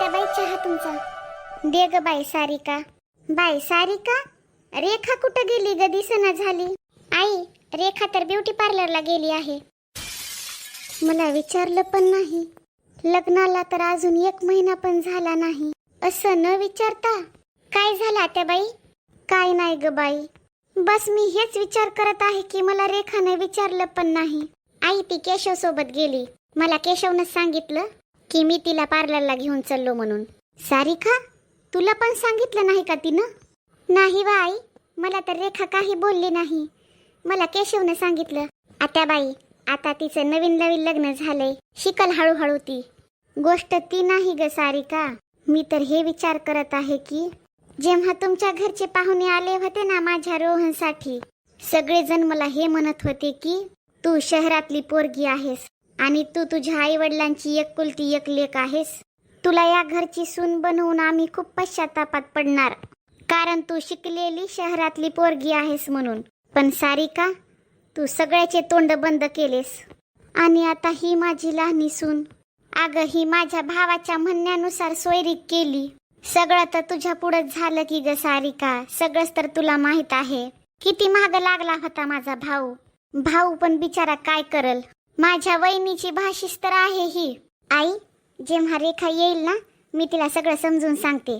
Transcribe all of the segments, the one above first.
आत्याबाई चहा तुमचा? दे ग बाई सारिका. बाई सारिका रेखा कुठं गेली ग दिसना झाली? आई रेखा तर ब्युटी पार्लरला गेली आहे. मला विचारलं पण नाही. लग्नाला तर अजून एक महिना पण झाला नाही. असं न विचारता काय झालं आत्याबाई काय नाही ग बाई. बस मी हेच विचार करत आहे की मला रेखाने विचारलं पण नाही. आई ती केशव सोबत गेली. मला केशवनं सांगितलं की मी तिला पार्लरला घेऊन चाललो म्हणून. सारिका तुला पण सांगितलं नाही का तिनं? नाही बा आई मला तर रेखा काही बोलली नाही. मला केशवनं सांगितलं आता बाई आता तिचं नवीन नवीन लग्न झालंय शिकल हळूहळू ती. गोष्ट ती नाही ग सारिका. मी तर हे विचार करत आहे की जेव्हा तुमच्या घरचे पाहुणे आले होते ना माझ्या रोहनसाठी सगळेजण मला हे म्हणत होते की तू शहरातली पोरगी आहेस आणि तू तुझ्या आईवडिलांची एक कुलती एक लेख आहेस. तुला या घरची सून बनवून आम्ही खूप पश्चातापात पडणार. कारण तू शिकलेली शहरातली पोरगी आहेस म्हणून. पण सारिका तू सगळ्याचे तोंड बंद केलेस. आणि आता ही माझी लहानी सून. अगं ही माझ्या भावाच्या म्हणण्यानुसार सोयरीक केली. सगळं तर तुझ्या पुढं झालं की ग सारिका. सगळंच तर तुला माहीत आहे. किती महाग लागला होता माझा भाऊ. भाऊ पण बिचारा काय करल? माझ्या वहिनीची भाषीस तर आहे ही. आई जेव्हा रेखा येईल ना मी तिला सगळं समजून सांगते.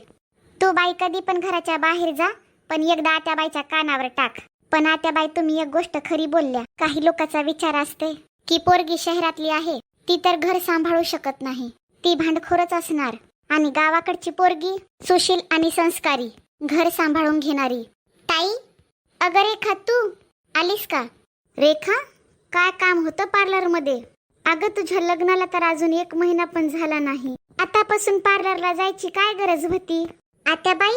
तू बाई कधी पण घराच्या बाहेर जा पण एकदा आत्या बाईच्या कानावर टाक. पण आत्या बाई तुम्ही एक गोष्ट खरी बोलल्या. काही लोकांचा विचार असते की पोरगी शहरातली आहे ती तर घर सांभाळू शकत नाही. ती भांडखोरच असणार. आणि गावाकडची पोरगी सुशील आणि संस्कारी घर सांभाळून घेणारी. ताई अगं रेखा तू आलीस का? रेखा? काय काम होतं पार्लरमध्ये? अगं तुझ्या लग्नाला तर अजून एक महिना पण झाला नाही. आतापासून पार्लरला जायची काय गरज होती? आता बाई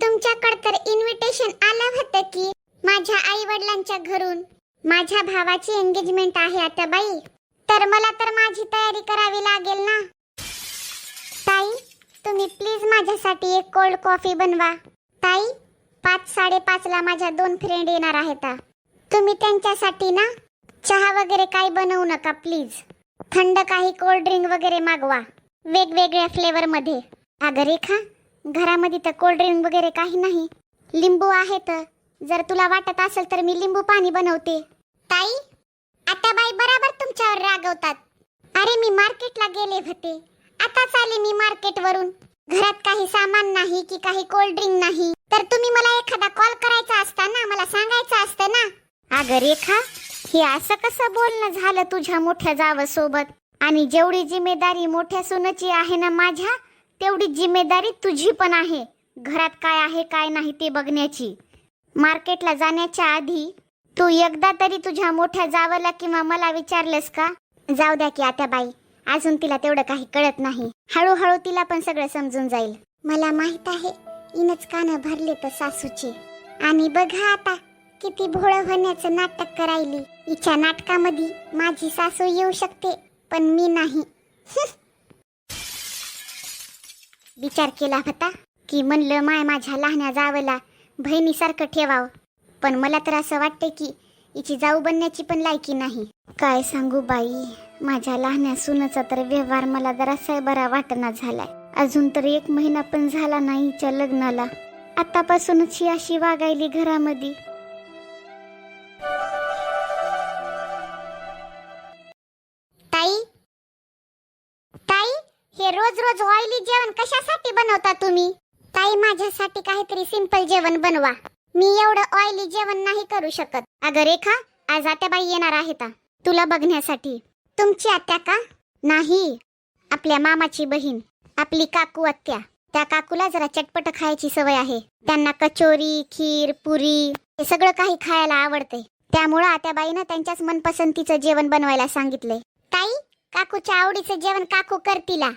तुमच्याकडे तर इन्व्हिटेशन आलं होतं की माझ्या आई वडिलांच्या घरून. माझ्या भावाची एंगेजमेंट आहे आता बाई. तर मला तर माझी तयारी करावी लागेल ना? ताई तुम्ही प्लीज माझ्यासाठी एक कोल्ड कॉफी बनवा. ताई पाच साडेपाचला माझ्या दोन फ्रेंड येणार आहेत. तुम्ही त्यांच्यासाठी ना चहा वगैरे काही बनवू नका प्लीज थंड काही कोल्ड ड्रिंक वगैरे मागवा वेगवेगळ्या फ्लेवरमध्ये अगं रेखा घरामध्ये तर कोल्ड ड्रिंक वगैरे काही नाही. लिंबू आहेत जर तुला वाटत असेल तर मी लिंबू पाणी बनवते. ताई आता बाई बराबर तुमच्यावर रागवतात. अरे मी मार्केटला गेले होते. आताच आले मी मार्केटवरून. घरात काही सामान नाही की काही कोल्ड ड्रिंक नाही. तर तुम्ही मला एखादा कॉल करायचा असता ना मला सांगायचं असतं ना? अगं रेखा हे असं कसं बोलणं झालं तुझ्या मोठ्या जाव सोबत आणि जेवढी जिम्मेदारी मोठ्या सुनाची आहे ना माझ्या तेवढी जिम्मेदारी तुझी पण आहे. घरात काय आहे काय नाही ते बघण्याची. मार्केटला जाण्याच्या आधी तू एकदा तरी तुझ्या मोठ्या जावाला किंवा मला विचारलंस का? जाऊ द्या की आता बाई अजून तिला तेवढं काही कळत नाही. हळूहळू तिला पण सगळं समजून जाईल. मला माहीत आहे इनच कानं भरले तर सासूचे. आणि बघा आता किती भोळ होण्याचं नाटक करायली. हिच्या नाटकामध्ये माझी सासू येऊ शकते पण मी नाही. विचार केला होता की म्हणलं माय माझ्या लहान्या जावला बहिणीसारखं ठेवावं. पण मला तर असं वाटतं की हिची जाऊ बनण्याची पण लायकी नाही. काय सांगू बाई? माझ्या लहान्या सुनाचा तर व्यवहार मला जरासा बरा वाटना झालाय. अजून तर एक महिना पण झाला नाही हिच्या लग्नाला. आतापासूनच ही अशी वागायली घरामध्ये. हे रोज रोज ऑइली जेवण कशासाठी बनवता तुम्ही? ताई माझ्यासाठी काहीतरी सिंपल जेवण बनवा. मी एवढं ऑइली जेवण नाही करू शकत. अगं रेखा आज आत्याबाई येणार आहेत. का तुला बघण्यासाठी. तुमची आत्या का? नाही. आपल्या मामाची बहीण. आपली काकू आत्या. त्या काकूला जरा चटपट खायची सवय आहे. त्यांना कचोरी खीर पुरी हे सगळं काही खायला आवडते त्यामुळं आत्याबाईनं त्यांच्याच मनपसंतीचं जेवण बनवायला सांगितले ताई काकूच्या आवडीचं जेवण काकू करतीला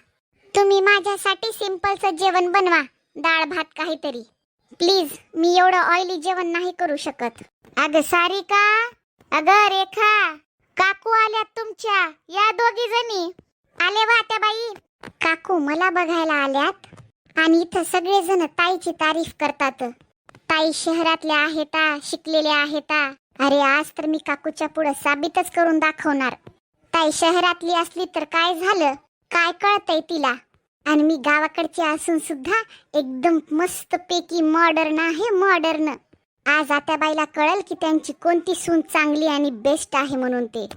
तुम्ही माझ्यासाठी सिंपलचं जेवण बनवा डाळ भात काहीतरी. प्लीज मी एवढं ऑइली जेवण नाही करू शकत. अगं सारिका अगं रेखा काकू आल्यात तुमच्या या दोघी जणी. आले वा त्या बाई. काकू मला बघायला आल्यात. आणि इथं सगळेजण ताईची तारीफ करतात. ताई शहरातल्या आहेत शिकलेल्या आहेत. अरे आज तर मी काकूच्या पुढे साबितच करून दाखवणार. ताई शहरातली असली तर काय झालं? काय कळतंय तिला? आणि मी गावाकडची असून सुद्धा एकदम मस्त पैकी मॉडर्न आहे मॉडर्न आज आता बाईला कळल की त्यांची कोणती सून चांगली आणि बेस्ट आहे म्हणून ते.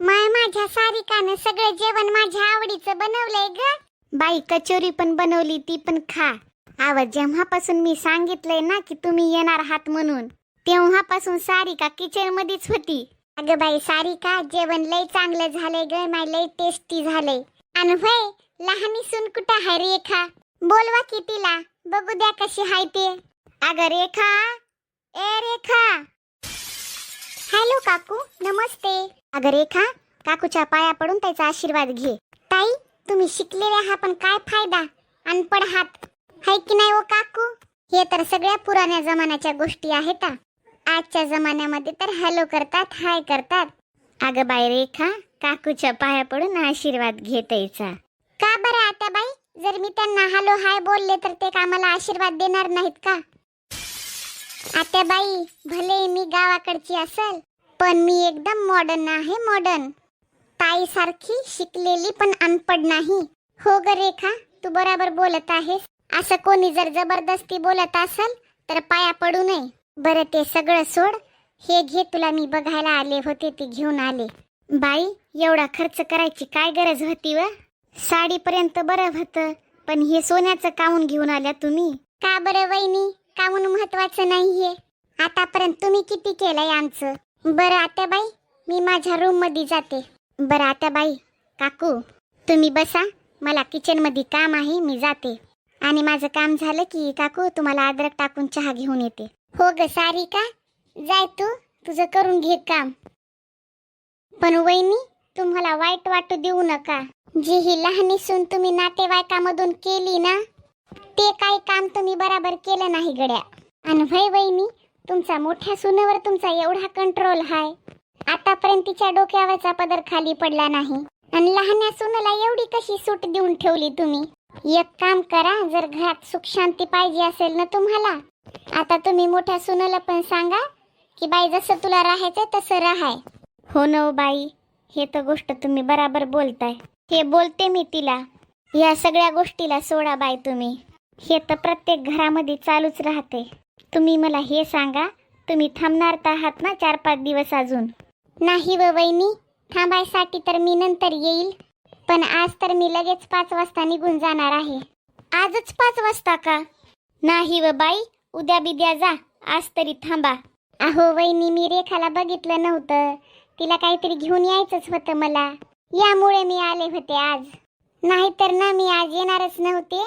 माय माझ्या सारिकानं सगळं जेवण माझ्या आवडीचं बनवलंय ग. बाई कचोरी पण बनवली ती पण खा. आवाज जेव्हापासून मी सांगितलंय ना की तुम्ही येणार आहात म्हणून. तेव्हापासून सारिका किचन मध्येच होती. अगं बाई सारिका जेवण लय चांगलं झालंय ग माय लय टेस्टी झालंय. आणि व्हय लहानी सून कुठं हाय रेखा? बोलवा की तिला बघू द्या कशी हाय ते. अगं रेखा ए रेखा. हॅलो काकू नमस्ते. अगं रेखा काकूच्या पाया पडून त्याचा आशीर्वाद घे. ताई तुम्ही शिकलेले हा पण काय फायदा? अनपड हात हाय की नाही ओ काकू? हे तर सगळ्या पुराण्या जमान्याच्या गोष्टी आहेत आजच्या जमान्यामध्ये तर हॅलो करतात हाय करतात. अगं बाई रेखा काकूच्या पाया पडून आशीर्वाद घेतायचा. का बरं आता बाई? जर मी त्यांना हॅलो हाय बोलले तर ते कामाला आशीर्वाद देणार नाहीत का? आता बाई भले मी गावाकडची असेल पण मी एकदम मॉडर्न आहे मॉडर्न ताईसारखी शिकलेली पण अनपड नाही. हो ग रेखा तू बरोबर बोलत आहेस. असं कोणी जर जबरदस्ती बोलत असेल तर पाया पडू नये. बरं ते सगळं सोड. हे घे तुला मी बघायला आले होते ते घेऊन आले. बाई एवढा खर्च करायची काय गरज होती व? साडीपर्यंत बरं होतं पण हे सोन्याचं काऊन घेऊन आल्या तुम्ही. का बरं वहिनी? कामून महत्वाचं नाहीये. आतापर्यंत तुम्ही किती केलंय आमचं? बरं आता बाई मी माझ्या रूममध्ये जाते. बरं आता बाई काकू तुम्ही बसा. मला किचनमध्ये काम आहे मी जाते. आणि माझं काम झालं की काकू तुम्हाला अद्रक टाकून चहा घेऊन येते. हो ग सारिका जाय तू तुझं करून घे काम. पण वहिनी तुम्हाला वाईट वाटू देऊ नका. जी ही लहानी सून तुम्ही नातेवाईकामधून केली ना ते काही काम तुम्ही बराबर केलं नाही गड्या. आणि भय वहिनी तुमचा मोठ्या सुनेवर तुमचा एवढा कंट्रोल हाय. आतापर्यंत तिच्या डोक्यावरचा पदर खाली पडला नाही. आणि लहान्या सुनेला एवढी कशी सूट देऊन ठेवली तुम्ही? एक काम करा जर घरात सुख शांती पाहिजे असेल ना तुम्हाला आता तुम्ही मोठ्या सुनेला पण सांगा की बाई जसं तुला राहायचं तसं राहाय. हो न हो बाई हे तर गोष्ट तुम्ही बराबर बोलताय. हे बोलते मी तिला. या सगळ्या गोष्टीला सोडा बाई तुम्ही. हे तर प्रत्येक घरामध्ये चालूच राहते. तुम्ही मला हे सांगा तुम्ही थांबणार तर आहात ना चार पाच दिवस अजून? नाही व वहिनी थांबायसाठी तर मी नंतर येईल. पण आज तर मी लगेच पाच वाजता निघून जाणार आहे. आजच पाच वाजता का? नाही व बाई उद्या बिद्या जा आज तरी थांबा. अहो वहिनी मी रेखाला बघितलं नव्हतं. तिला काहीतरी घेऊन यायचंच होतं मला. यामुळे मी आले होते आज. नाहीतर ना मी आज येणारच नव्हते.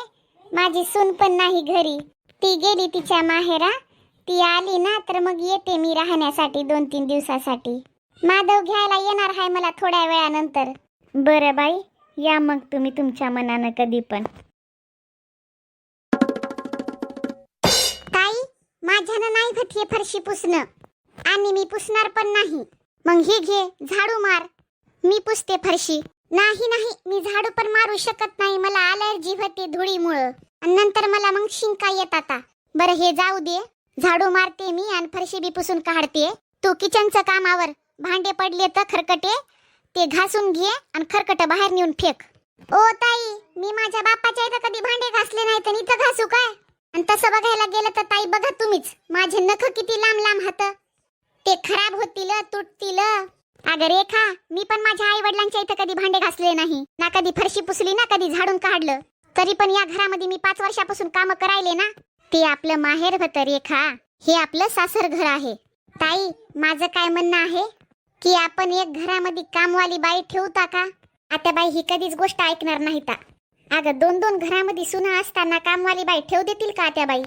माझी सून पण नाही घरी. ती गेली तिच्या माहेरा. ती आली ना तर मग येते मी राहण्यासाठी दोन तीन दिवसासाठी. माधव घ्यायला येणार आहे मला थोड्या वेळानंतर. बरं बाई या मग तुम्ही तुमच्या मनानं कधी पण. माझ्यानं नाही होत हे फरशी पुसणं. आणि मी पुसणार पण नाही. मग हे घे झाडू मार. मी पुसते फरशी. नाही नाही मी झाडू पण मारू शकत नाही. मला अलर्जी होते धुळीमुळं. आणि नंतर मला मग शिंका येत आता. बरं हे जाऊ दे. झाडू मारते मी आणि फरशी बी पुसून काढते. तू किचनचं कामावर भांडे पडले तर खरकटे. ते घासून घे आणि खरकट बाहेर नेऊन फेक. ओ ताई मी माझ्या बापाच्या इथं कधी भांडे घासले नाही तर इथं घासू काय? आणि तसं बघायला गेलं तर ताई बघा तुम्हीच. माझे नख किती लांब लांब हात. ते खराब होतील तुटतील. अगं रेखा मी पण माझ्या आई वडिलांच्या इथं कधी भांडे घासले नाही. ना कधी फरशी पुसली ना कधी झाडून काढलं. तरी पण या घरामध्ये मी पाच वर्षापासून काम करायले ना. ते आपलं माहेर होत रेखा. हे आपलं सासर घर आहे. ताई माझं काय म्हणणं आहे? की आपण एक घरामध्ये कामवाली बाई ठेवता का? आता बाई ही कधीच गोष्ट ऐकणार नाही ता. अगं दोन दोन घरामध्ये सुना असताना कामवाली बाई ठेव देतील का त्या बाई?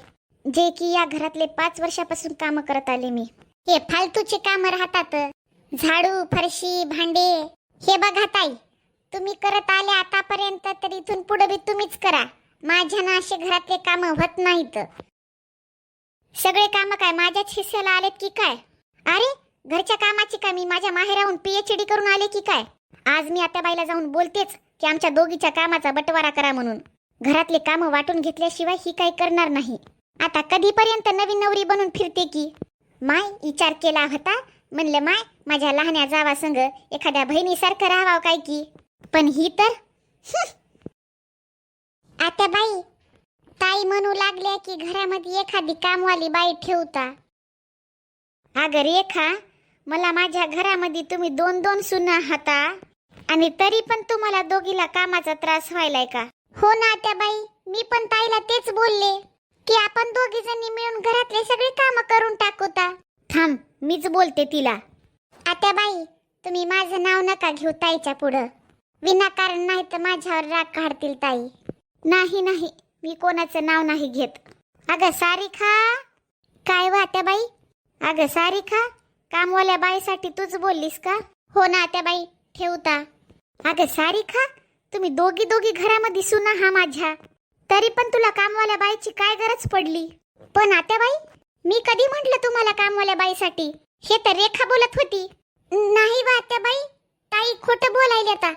जे की या घरातले पाच वर्षापासून काम करत आले मी. हे फालतूचे काम राहतात. झाडू फरशी भांडे. हे बघा ताई तुम्ही करत आले आतापर्यंत तर इथून पुढे बी तुम्हीच करा. माझ्यानं असे घरातले काम होत नाहीत. सगळे काम काय माझ्याच हिस्स्याला आलेत की काय? अरे घरच्या कामाची का मी माझ्या माहेराहून पीएचडी करून आले की काय? आज मी आता बाईला जाऊन बोलतेच की आमच्या दोघीच्या कामाचा बटवारा करा म्हणून. घरातले कामं वाटून घेतल्याशिवाय ही काही करणार नाही. आता कधीपर्यंत नवीन नवरी बनून फिरते की? माय विचार केला होता. म्हणलं माय माझ्या लहान्या जावा संग एखाद्या बहिणीसारखं राहावं काय की? पण ही तर आता बाई ताई म्हणू लागल्या की घरामध्ये एखादी कामवाली बाई ठेवता. अगं रेखा मला माझ्या घरामध्ये तुम्ही दोन दोन सुना हाता. आणि तरी पण तुम्हाला दोघीला कामाचा त्रास व्हायलाय का? हो ना आत्याबाई. मी पण ताईला तेच बोलले की आपण दोघी जणी मिळून घरातले सगळे काम करून टाकूता थांब मीच बोलते तिला. आता बाई तुम्ही माझं नाव नका घेऊ ताईच्या पुढं. विनाकारण नाही तर माझ्यावर राग काढतील ताई. नाही नाही मी कोणाचं नाव नाही घेत. अगं सारिका काय वाट्या बाई अगं सारिका कामवाल्या बाईसाठी तूच बोललीस का? हो ना त्या बाई ठेवता अगं सारिका तुम्ही दोघी दोघी घरामध्ये सुना हा माझ्या. तरी पण तुला कामवाल्या बाईची काय गरज पडली? पण आता बाई मी कधी म्हटलं तुम्हाला कामवाल्या बाईसाठी? हे तर रेखा बोलत होती. नाही बा आता बाई ताई खोटं बोलायले आता.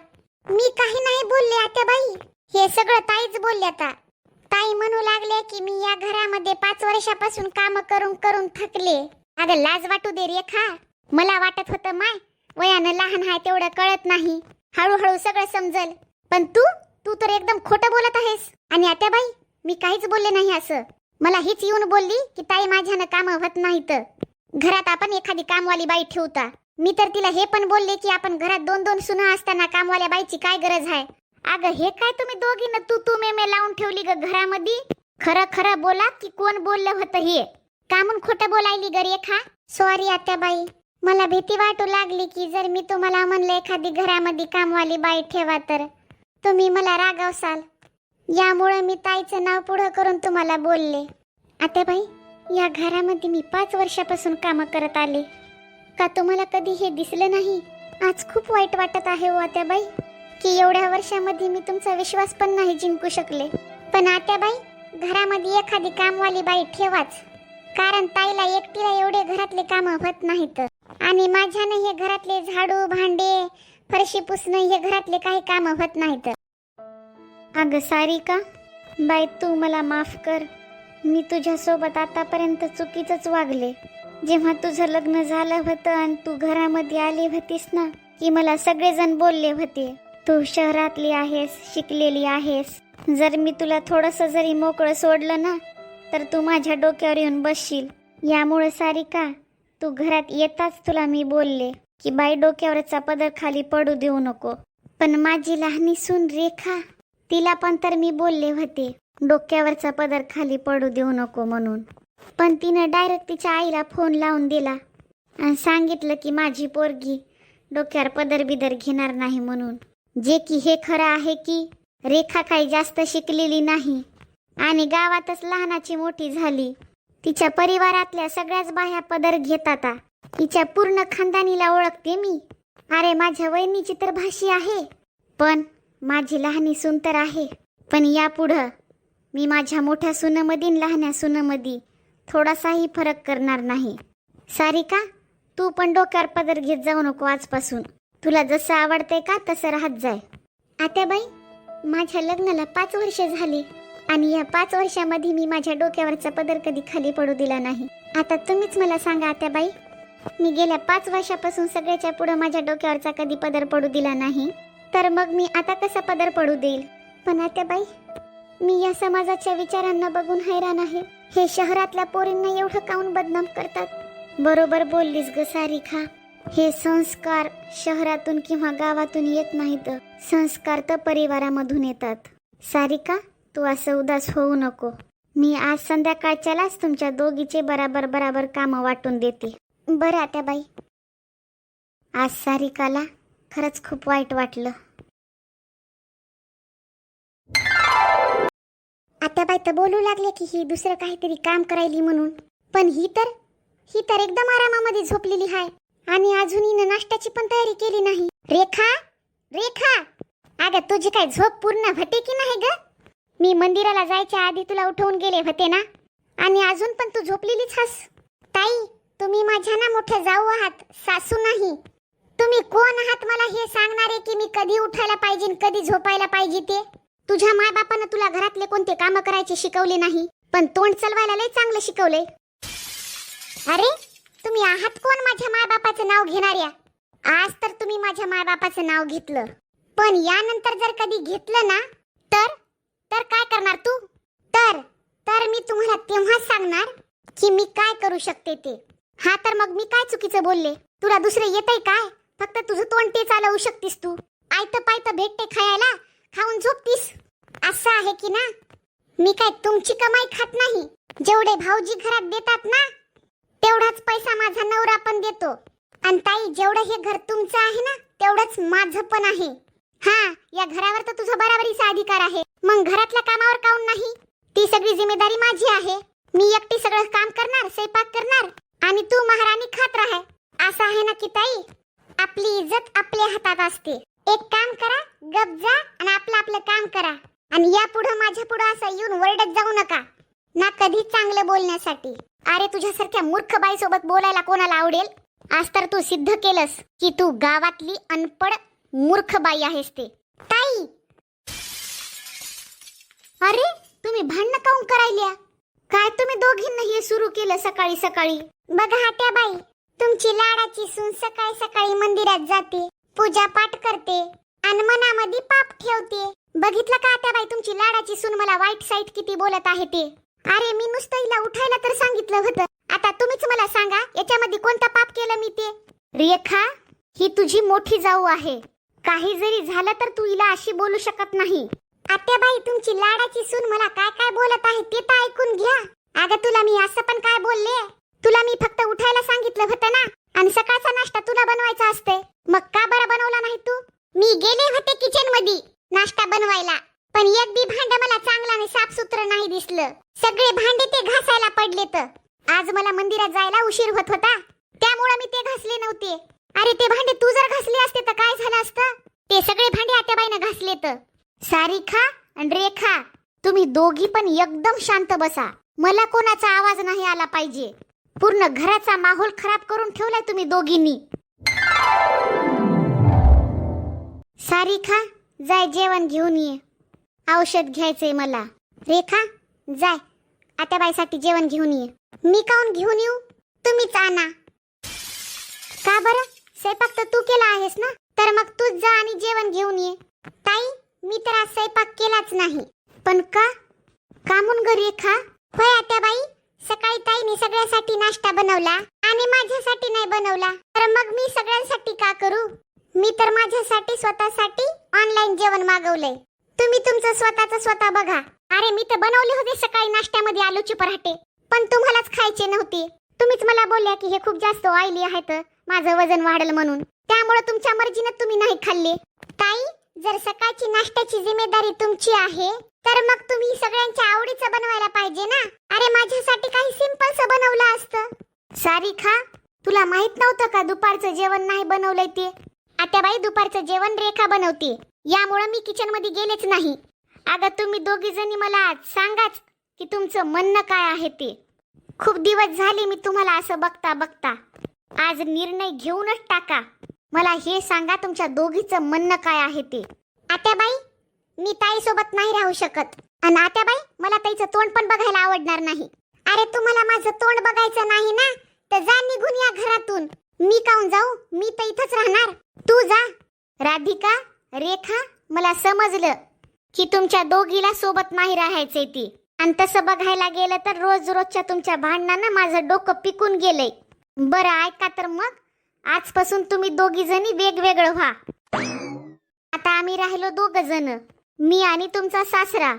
मी काही नाही बोलले आत्या बाई हे सगळं ताईच बोलले आता. ताई म्हणू लागले की मी या घरामध्ये पाच वर्षापासून काम करून करून थकले. अगं लाज वाटू दे रेखा. मला वाटत होतं माय वयानं लहान आहे तेवढं कळत नाही. हळूहळू सगळं समजल. पण तू? तू तर एकदम खोटं बोलत आहेस. आणि आत्याबाई मी काहीच बोलले नाही असं. मला हीच येऊन बोलली की ताई माझ्यानं काम होत नाहीत. घरात आपण एखादी कामवाली बाई ठेवता. मी तर तिला हे पण बोलले की आपण घरात दोन दोन सुना असताना कामवाल्या बाईची काय गरज आहे? अगं हे काय तुम्ही दोघीनं तू तू मे मे लावून ठेवली ग घरामध्ये? खरं खरं बोला की कोण बोललं होतं हे? कामून खोटं बोलायली ग रेखा सॉरी आत्याबाई मला भीती वाटू लागली की जर मी तुम्हाला म्हणलं एखादी घरामध्ये कामवाली बाई ठेवा तर. तुम्ही मला रागावसाल. यामुळे मी ताईचं नाव पुढं करून तुम्हाला बोलले. आता बाई या घरामध्ये मी पाच वर्षापासून कामं करत आले. का तुम्हाला कधी हे दिसलं नाही? आज खूप वाईट वाटत आहे हो आत्याबाई की एवढ्या वर्षामध्ये मी तुमचा विश्वास पण नाही जिंकू शकले. पण आत्याबाई घरामध्ये एखादी कामवाली बाई ठेवाच. कारण ताईला एकटीला एवढे घरातले कामं होत नाहीत. आणि माझ्यानं हे घरातले झाडू भांडे फरशी पुसणं हे घरातले काही काम होत नाहीत. अगं सारिका बाई तू मला माफ कर. मी तुझ्यासोबत आतापर्यंत चुकीचंच वागले. जेव्हा तुझं लग्न झालं होतं आणि तू घरामध्ये आली होतीस ना की मला सगळेजण बोलले होते तू शहरातली आहेस शिकलेली आहेस. जर मी तुला थोडस जरी मोकळं सोडलं ना तर तू माझ्या डोक्यावर येऊन बसशील. यामुळे सारिका तू घरात येताच तुला मी बोलले की बाई डोक्यावरचा पदर खाली पडू देऊ नको. पण माझी लहानी सून रेखा तिला पण तर मी बोलले होते डोक्यावरचा पदर खाली पडू देऊ नको म्हणून. पण तिनं डायरेक्ट तिच्या आईला फोन लावून दिला आणि सांगितलं की माझी पोरगी डोक्यावर पदर बिदर घेणार नाही म्हणून. जे की हे खरं आहे की रेखा काही जास्त शिकलेली नाही आणि गावातच लहानाची मोठी झाली. तिच्या परिवारातल्या सगळ्याच बाह्या पदर घेत आता तिच्या पूर्ण खानदानीला ओळखते मी. अरे माझ्या वहिनीची तर भाषी आहे. पण माझी लहानी सून तर आहे. पण यापुढं मी माझ्या मोठ्या सुनमधी लहान्या सुनामधी थोडासाही फरक करणार नाही. सारिका तू पण डोक्यावर पदर घेत जाऊ नको आजपासून. तुला जसं आवडतंय का तसं राहत जाय. आत्याबाई माझ्या लग्नाला पाच वर्ष झाली. आणि या पाच वर्षामध्ये मी माझ्या डोक्यावरचा पदर कधी खाली पडू दिला नाही. आता तुम्हीच मला सांगा आत्याबाई. मी गेल्या पाच वर्षापासून सगळ्याच्या पुढं माझ्या डोक्यावरचा कधी पदर पडू दिला नाही. तर मग मी आता कसा पदर पडू देईल? पण आत्याबाई मी या समाजाच्या विचारांना बघून हैराण आहे. हे शहरातल्या पोरींना एवढं काऊन बदनाम करतात? बरोबर बोललीस ग सारिका. हे संस्कार शहरातून किंवा गावातून येत नाहीत. संस्कार तर परिवारामधून येतात. सारिका तू असं उदास होऊ नको. मी आज संध्याकाळच्यालाच तुमच्या दोघीचे बराबर बराबर कामं वाटून देते. बरं आता बाई. आज सारिकाला खरंच खूप वाईट वाटलं. आता बाई तर बोलू लागले की ही दुसरं काहीतरी काम करायली म्हणून. पण ही तर ही तर एकदम आरामामध्ये झोपलेली हाय. आणि अजून हिनं नाश्त्याची पण तयारी केली नाही. रेखा रेखा! अगं तुझी काय झोप पूर्ण होते की नाही ग? मी मंदिराला जायच्या आधी तुला उठवून गेले होते ना? आणि अजून पण तू झोपलेलीच हस. ताई तुम्ही माझ्या ना मोठ्या जाऊ आहात सासू नाही. तुम्ही कोण आहात मला हे सांगणारे की मी कधी उठायला पाहिजे कधी झोपायला पाहिजे ते? तुझ्या मायबापानं तुला घरातले कोणते काम करायचे शिकवले नाही पण तोंड चलवायला लय चांगलं शिकवले अरे तुम्ही आहात कोण माझ्या मायबापाचं नाव घेणाऱ्या? आज तर तुम्ही माझ्या मायबापाचं नाव घेतलं. पण यानंतर जर कधी घेतलं ना तर? तर काय करणार तू? तर तर मी तुम्हाला तेव्हाच सांगणार की मी काय करू शकते ते. हा तर मग मी काय चुकीचं बोलले? तुला दुसरं येतंय काय? फक्त तुझं तोंड ते चालवू शकतीस तू. आयत पायत भेटते खायला. खाऊन झोपतीस. असं आहे की ना? मी काय तुमची कमाई खात नाही? जेवढे भाऊजी घरात देतात ना तेवढाच पैसा माझा नवरा पण देतो. आणि ताई जेवढं हे घर तुमचं आहे ना तेवढंच माझं पण आहे. हा या घरावर तर तुझा बराबरीचा अधिकार आहे. मग घरातल्या कामावर काऊन नाही? ती सगळी जिम्मेदारी माझी आहे. मी एकटी सगळं काम करणार स्वयंपाक करणार आणि तू महाराणी खात राहा. असं आहे ना की ताई? आपली इज्जत आपल्या हातात असते. एक काम करा गप जा आणि आपलं आपलं काम करा. आणि या पुढं माझ्या पुढं असं येऊन वरडत जाऊ नका. ना कधी चांगलं बोलण्यासाठी. अरे तुझ्यासारख्या मूर्ख बाईसोबत बोलायला कोणाला आवडेल? आज तर तू सिद्ध केलंस की तू गावातली अनपड मूर्ख बाई आहेस ते. ताई! अरे तुम्ही भांडण काऊन करायल्या? काय तुम्ही दोघींना हे सुरू केलं सकाळी सकाळी? बघा त्या बाई तुमची लाडाची सून सकाळी सकाळी मंदिरात जाते पूजा पाठ करते आणि मनामध्ये पाप ठेवते. बघितलं का त्या बाई तुमची लाडाची सून मला वाईट साईट किती बोलत आहे ते? अरे मी नुसतं हिला उठायला तर सांगितलं होतं. आता तुम्हीच मला सांगा याच्यामध्ये कोणता पाप केलं मी ते? रेखा ही तुझी मोठी जाऊ आहे. काही जरी झालं तर तू हिला अशी बोलू शकत नाही. आत्याबाई तुमची लाडाची सून मला काय काय बोलत आहे ते तर ऐकून घ्या. अगं तुला मी असं पण काय बोलले? तुला मी फक्त उठायला सांगितलं होतं ना? आणि सकाळचा नाश्ता तुला बनवायचा असते. मग का बरं बनवला नाही तू? मी गेले होते किचनमध्ये नाश्ता बनवायला. पण एक बी भांड मला चांगलं आणि साफसुत्र नाही दिसलं. सगळे भांडे ते घासायला पडले तर आज मला मंदिरात जायला उशीर होत होता. त्यामुळे मी ते घासले नव्हते. अरे ते भांडे तू जर घासले असते तर काय झालं असतं? ते सगळे भांडे आत्याबाईनं घासले तर. सारिका आणि रेखा तुम्ही दोघी पण एकदम शांत बसा. मला कोणाचा आवाज नाही आला पाहिजे. पूर्ण घराचा माहोल खराब करून ठेवलाय तुम्ही दोघींनी. सारिका जाय जेवण घेऊन ये. औषध घ्यायचंय मला. रेखा जाय. आत्याबाईसाठी जेवण घेऊन ये. मी काऊन घेऊन येऊ? तुम्हीच आणा. का बरं? स्वयंपाक तर तू केला आहेस ना? तर मग तूच जा आणि जेवण घेऊन ये. ताई मी तर आज स्वयंपाक केलाच नाही. पण का? कामून घरी खा? रेखा होय आत्याबाई सकाळी ताईने सगळ्यासाठी नाश्ता बनवला आणि माझ्यासाठी नाही बनवला. तर मग मी सगळ्यांसाठी का करू? मी तर माझ्यासाठी स्वतःसाठी ऑनलाईन जेवण मागवलंय. तुम्ही तुमचं स्वतःचं स्वतः बघा. अरे मी तर बनवले होते सकाळी नाश्त्यामध्ये आलूचे पराठे पण तुम्हालाच खायचे नव्हते. तुम्हीच मला बोलल्या की हे खूप जास्त ऑइली आहेत माझं वजन वाढेल म्हणून. त्यामुळे तुमच्या मर्जीनं तुम्ही नाही खाल्ले. ताई जर सकाळची नाश्त्याची जिम्मेदारी तुमची आहे तर मग तुम्ही सगळ्यांच्या आवडीचं बनवायला पाहिजे ना? अरे माझ्यासाठी काही सिंपलचं बनवलं असतं. सारिका तुला माहीत नव्हतं का दुपारचं जेवण नाही बनवलंय ते? आत्याबाई दुपारचं जेवण रेखा बनवते. यामुळे मी किचनमध्ये गेलेच नाही. अगं तुम्ही दोघी जणी मला आज सांगाच की तुमचं म्हणणं काय आहे ते. खूप दिवस झाले मी तुम्हाला असं बघता बघता आज निर्णय घेऊनच टाका. मला हे सांगा तुमच्या दोघीचं म्हणणं काय आहे ते. आत्याबाई मी ताई सोबत नाही राहू शकत. आणि आत्याबाई मला ताईचं तोंड पण बघायला आवडणार नाही. अरे तुम्हाला माझं तोंड बघायचं नाही ना? तर जा निघून या घरातून. मी काऊन जाऊ? मी तर इथंच राहणार. तू जा. राधिका रेखा मला समजलं की तुमच्या दोघीला सोबत नाही राहायचंय ती. आणि तसं बघायला गेलं तर रोज रोजच्या तुमच्या भांडणानं माझं डोकं पिकून गेलंय. बरं ऐका तर मग. आजपासून तुम्ही दोघी जणी वेगवेगळं व्हा. आता आम्ही राहिलो दोघ जण. मी आणि तुमचा सासरा.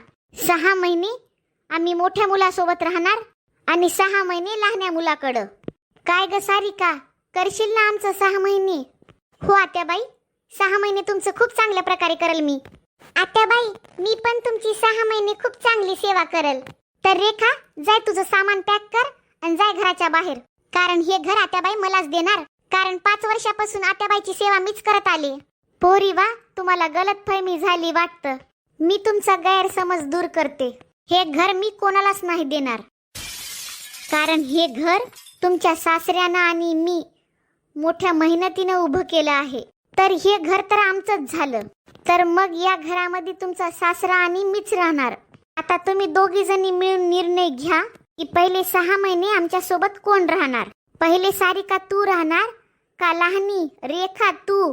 सहा महिने आम्ही मोठ्या मुलासोबत राहणार आणि सहा महिने लहान्या मुलाकडं. काय ग सारिका? करशील ना आमचं सहा महिने? हो आत्याबाई. सहा महिने तुमचं खूप चांगल्या प्रकारे करल मी. आत्याबाई मी पण तुमची सहा महिने खूप चांगली सेवा करल. तर रेखा जाय तुझं सामान पॅक कर आणि जाय घराच्या बाहेर. कारण हे घर आत्याबाई मलाच देणार. कारण पाच वर्षापासून आत्याबाईची सेवा मीच करत आले. पोरी वा तुम्हाला गलत फहमी झाली वाटतं. मी तुमचा गैरसमज दूर करते. हे घर मी कोणालाच नाही देणार. कारण हे घर तुमच्या सासऱ्यानं आणि मी मोठ्या मेहनतीनं उभं केलं आहे. तर हे घर तर आमचंच झालं. तर मग या घरामध्ये तुमचा सासरा आणि मीच राहणार. आता तुम्ही दोघी जणी मिळून निर्णय घ्या. की पहिले सहा महिने आमच्यासोबत कोण राहणार? पहिले सारिका तू राहणार का लहानी रेखा तू?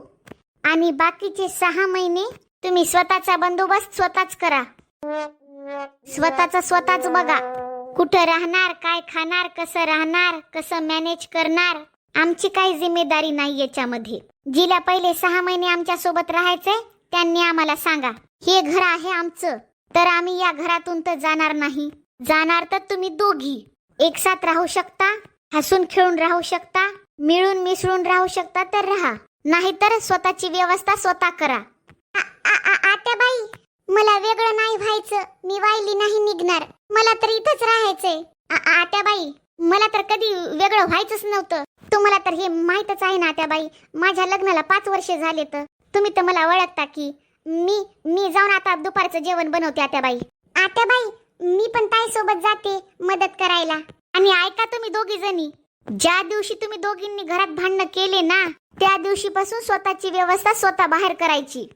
आणि बाकीचे सहा महिने तुम्ही स्वतःचा बंदोबस्त स्वतःच करा. स्वतःचा स्वतःच बघा. कुठं राहणार काय खाणार कसं राहणार कसं मॅनेज करणार आमची काही जिम्मेदारी नाही याच्यामध्ये. जिला पहिले सहा महिने आमच्यासोबत राहायचंय त्यांनी आम्हाला सांगा. हे घर आहे आमचं तर आम्ही या घरातून तर जाणार नाही. जाणार तर तुम्ही दोघी. एकसाथ राहू शकता हसून खेळून राहू शकता मिळून मिसळून राहू शकता तर राहा. नाहीतर स्वतःची व्यवस्था स्वतः करा. आत्याबाई मला वेगळं नाही व्हायचं. मी वायली नाही निघणार. मला तर इथंच राहायचंय. आ- आत्याबाई मला तर कधी वेगळं व्हायचंच नव्हतं. तुम्हाला तर हे माहीतच आहे ना आत्याबाई माझ्या लग्नाला पाच वर्ष झाले तर. तुम्ही तर मला ओळखता की मी मी जाऊन आता दुपारचं जेवण बनवते आत्याबाई आत्याबाई मी पण ताई सोबत जाते मदत करायला. आणि ऐका तुम्ही दोघी जणी ज्या दिवशी तुम्ही दोघींनी घरात भांडणं केले ना त्या दिवशीपासून स्वतःची व्यवस्था स्वतः बाहेर करायची.